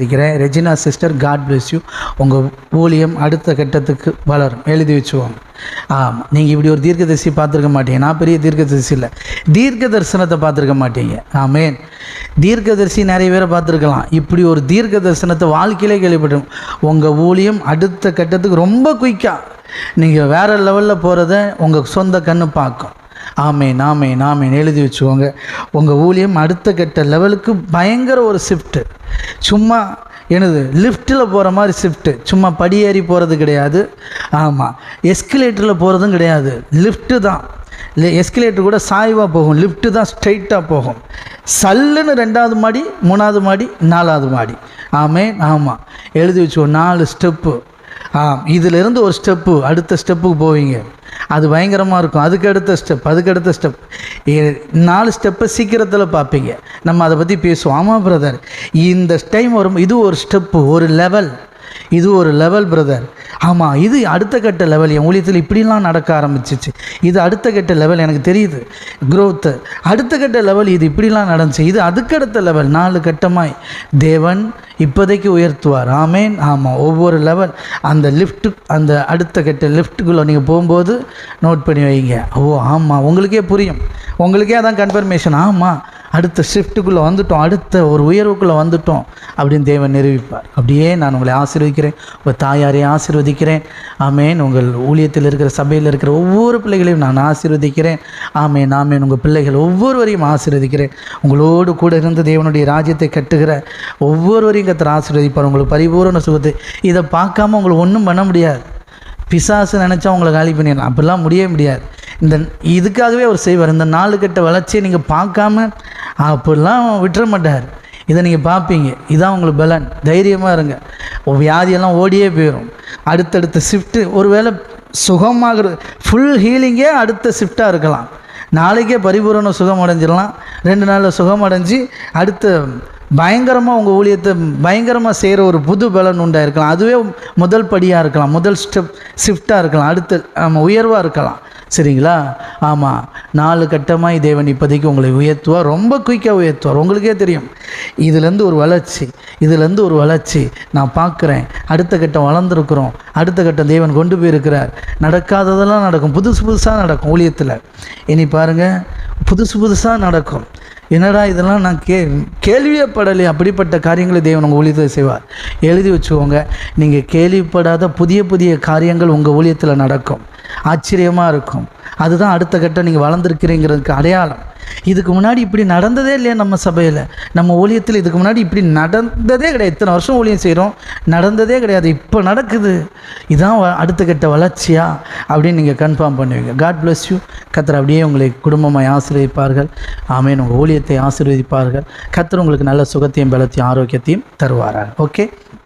இருக்கிறேன் Regina sister God bless you உங்கள் ஊழியம் அடுத்த கட்டத்துக்கு வளரும். எழுதி வச்சுவோங்க ஆமாம் நீங்கள் இப்படி ஒரு தீர்க்கதரிசி பார்த்துருக்க மாட்டீங்க. நான் பெரிய தீர்க்கதரிசி இல்லை. தீர்க்க தரிசனத்தை பார்த்துருக்க மாட்டீங்க. ஆமேன். தீர்க்கதரிசி நிறைய பேரை பார்த்துருக்கலாம். இப்படி ஒரு தீர்க்க தரிசனத்தை வாழ்க்கையிலே கேள்விப்பட்டோம் உங்கள் ஊழியம் அடுத்த கட்டத்துக்கு ரொம்ப குயிக்காக நீங்கள் வேறு லெவலில் போகிறத உங்கள் சொந்த கண்ணு பார்க்கும். ஆமே நாமே நாமே எழுதி வச்சுக்கோங்க. உங்கள் ஊழியம் அடுத்த கட்ட லெவலுக்கு பயங்கர ஒரு ஷிஃப்ட்டு சும்மா எனது லிஃப்ட்டில் போகிற மாதிரி ஷிஃப்ட்டு சும்மா படியேறி போகிறது கிடையாது. ஆமாம் எஸ்கலேட்டரில் போகிறதும் கிடையாது. லிஃப்ட்டு தான். இல்லை எஸ்கலேட்டர் கூட சாய்வாக போகும். லிஃப்ட்டு தான் ஸ்ட்ரைட்டாக போகும். சல்லுன்னு ரெண்டாவது மாடி மூணாவது மாடி நாலாவது மாடி. ஆமே. ஆமாம் எழுதி வச்சுக்கோ நாலு ஸ்டெப்பு இதிலிருந்து ஒரு ஸ்டெப்பு அடுத்த ஸ்டெப்புக்கு போவீங்க. அது பயங்கரமாக இருக்கும். அதுக்கு அடுத்த ஸ்டெப் அதுக்கு அடுத்த ஸ்டெப். நாலு ஸ்டெப்பை சீக்கிரத்தில் பார்ப்பீங்க. நம்ம அதை பற்றி பேசுவோம். ஆமாம் பிரதர் இந்த டைம் வரும் இது ஒரு ஸ்டெப்பு ஒரு லெவல் இது ஒரு லெவல் பிரதர் ஆமாம் இது அடுத்த கட்ட லெவல் என் ஊழியத்தில் இப்படிலாம் நடக்க ஆரம்பிச்சிச்சு. இது அடுத்த கட்ட லெவல் எனக்கு தெரியுது. க்ரோத்து அடுத்த கட்ட லெவல் இது இப்படிலாம் நடந்துச்சு. இது அதுக்கடுத்த லெவல் நாலு கட்டமாய். தேவன் இப்போதைக்கு உயர்த்துவார். ஆமேன். ஆமாம் ஒவ்வொரு லெவல் அந்த லிஃப்ட்டு அந்த அடுத்த கட்ட லிஃப்ட்டுக்குள்ளே நீங்கள் போகும்போது நோட் பண்ணி வைங்க. ஓ ஆமாம் உங்களுக்கே புரியும். உங்களுக்கே அதான் கன்ஃபர்மேஷன் ஆமாம் அடுத்த ஷிஃப்ட்டுக்குள்ளே வந்துட்டோம். அடுத்த ஒரு உயர்வுக்குள்ளே வந்துட்டோம். அப்படின்னு தேவன் நிரூபிப்பார். அப்படியே நான் உங்களை ஆசீர்வதிக்கிறேன். உங்கள் தாயாரையும் ஆசீர்வதிக்கிறேன். ஆமேன். உங்கள் ஊழியத்தில் இருக்கிற சபையில் இருக்கிற ஒவ்வொரு பிள்ளைகளையும் நான் ஆசீர்வதிக்கிறேன். ஆமேன். ஆமேன். உங்கள் பிள்ளைகள் ஒவ்வொருவரையும் ஆசீர்வதிக்கிறேன். உங்களோடு கூட இருந்து தேவனுடைய ராஜ்யத்தை கட்டுகிற ஒவ்வொருவரையும் கத்திர ஆசீர்வதிப்பார். உங்களுக்கு பரிபூர்ண சுகத்தை. இதை பார்க்காம உங்களுக்கு ஒன்றும் பண்ண முடியாது. பிசாசு நினச்சா உங்களை காலி பண்ணிடலாம். அப்படிலாம் முடியவே முடியாது. இந்த இதுக்காகவே அவர் செய்வார். இந்த நாலு கட்ட வளர்ச்சியை நீங்கள் பார்க்காம அப்படிலாம் விட்டுற மாட்டார். இதை நீங்கள் பார்ப்பீங்க இதான் உங்களுக்கு பலன். தைரியமாக இருங்க. வியாதியெல்லாம் ஓடியே போயிடும் அடுத்தடுத்த ஷிஃப்ட்டு ஒருவேளை சுகமாகிறது ஃபுல் ஹீலிங்கே அடுத்த ஷிஃப்டாக இருக்கலாம். நாளைக்கே பரிபூரண சுகம் அடைஞ்சிடலாம். ரெண்டு நாளில் சுகம் அடைஞ்சு அடுத்த பயங்கரமாக உங்கள் ஊழியத்தை பயங்கரமாக செய்கிற ஒரு புது பலன் உண்டாயிருக்கலாம் அதுவே முதல் படியாக இருக்கலாம். முதல் ஸ்டெப் ஷிஃப்டாக இருக்கலாம். அடுத்த ஆமாம் உயர்வாக இருக்கலாம். சரிங்களா? ஆமாம் நாலு கட்டமாக தேவன் இப்போதைக்கு உங்களை உயர்த்துவார். ரொம்ப குயிக்காக உயர்த்துவார். உங்களுக்கே தெரியும். இதுலேருந்து ஒரு வளர்ச்சி. இதுலேருந்து ஒரு வளர்ச்சி. நான் பார்க்குறேன். அடுத்த கட்டம் வளர்ந்துருக்குறோம். அடுத்த கட்டம் தேவன் கொண்டு போயிருக்கிறார். நடக்காததெல்லாம் நடக்கும். புதுசு புதுசாக நடக்கும் ஊழியத்தில். இனி பாருங்கள் புதுசு புதுசாக நடக்கும். என்னடா இதெல்லாம் நான் கே கேள்வியே படலையே அப்படிப்பட்ட காரியங்களை தேவன் உங்கள் ஊழியத்தில் செய்வார். எழுதி வச்சுக்கோங்க. நீங்கள் கேள்விப்படாத புதிய புதிய காரியங்கள் உங்கள் ஊழியத்தில் நடக்கும். ஆச்சரியமாக இருக்கும். அதுதான் அடுத்த கட்டம் நீங்கள் வளர்ந்துருக்கிறீங்கிறதுக்கு அடையாளம். இதுக்கு முன்னாடி இப்படி நடந்ததே இல்லையா நம்ம சபையில்? நம்ம ஊழியத்தில் இதுக்கு முன்னாடி இப்படி நடந்ததே கிடையாது. இத்தனை வருஷம் ஊழியம் செய்கிறோம் நடந்ததே கிடையாது. இப்போ நடக்குது. இதான் அடுத்த கட்ட வளர்ச்சியா? அப்படின்னு நீங்கள் கன்ஃபார்ம் பண்ணுவீங்க. காட் பிளஸ் யூ கத்தர் அப்படியே உங்களை குடும்பமாய் ஆசீர்வதிப்பார்கள். ஆமேன். உங்கள் ஊழியத்தை ஆசீர்வதிப்பார்கள். கத்தர் உங்களுக்கு நல்ல சுகத்தையும் பலத்தையும் ஆரோக்கியத்தையும் தருவார்கள் ஓகே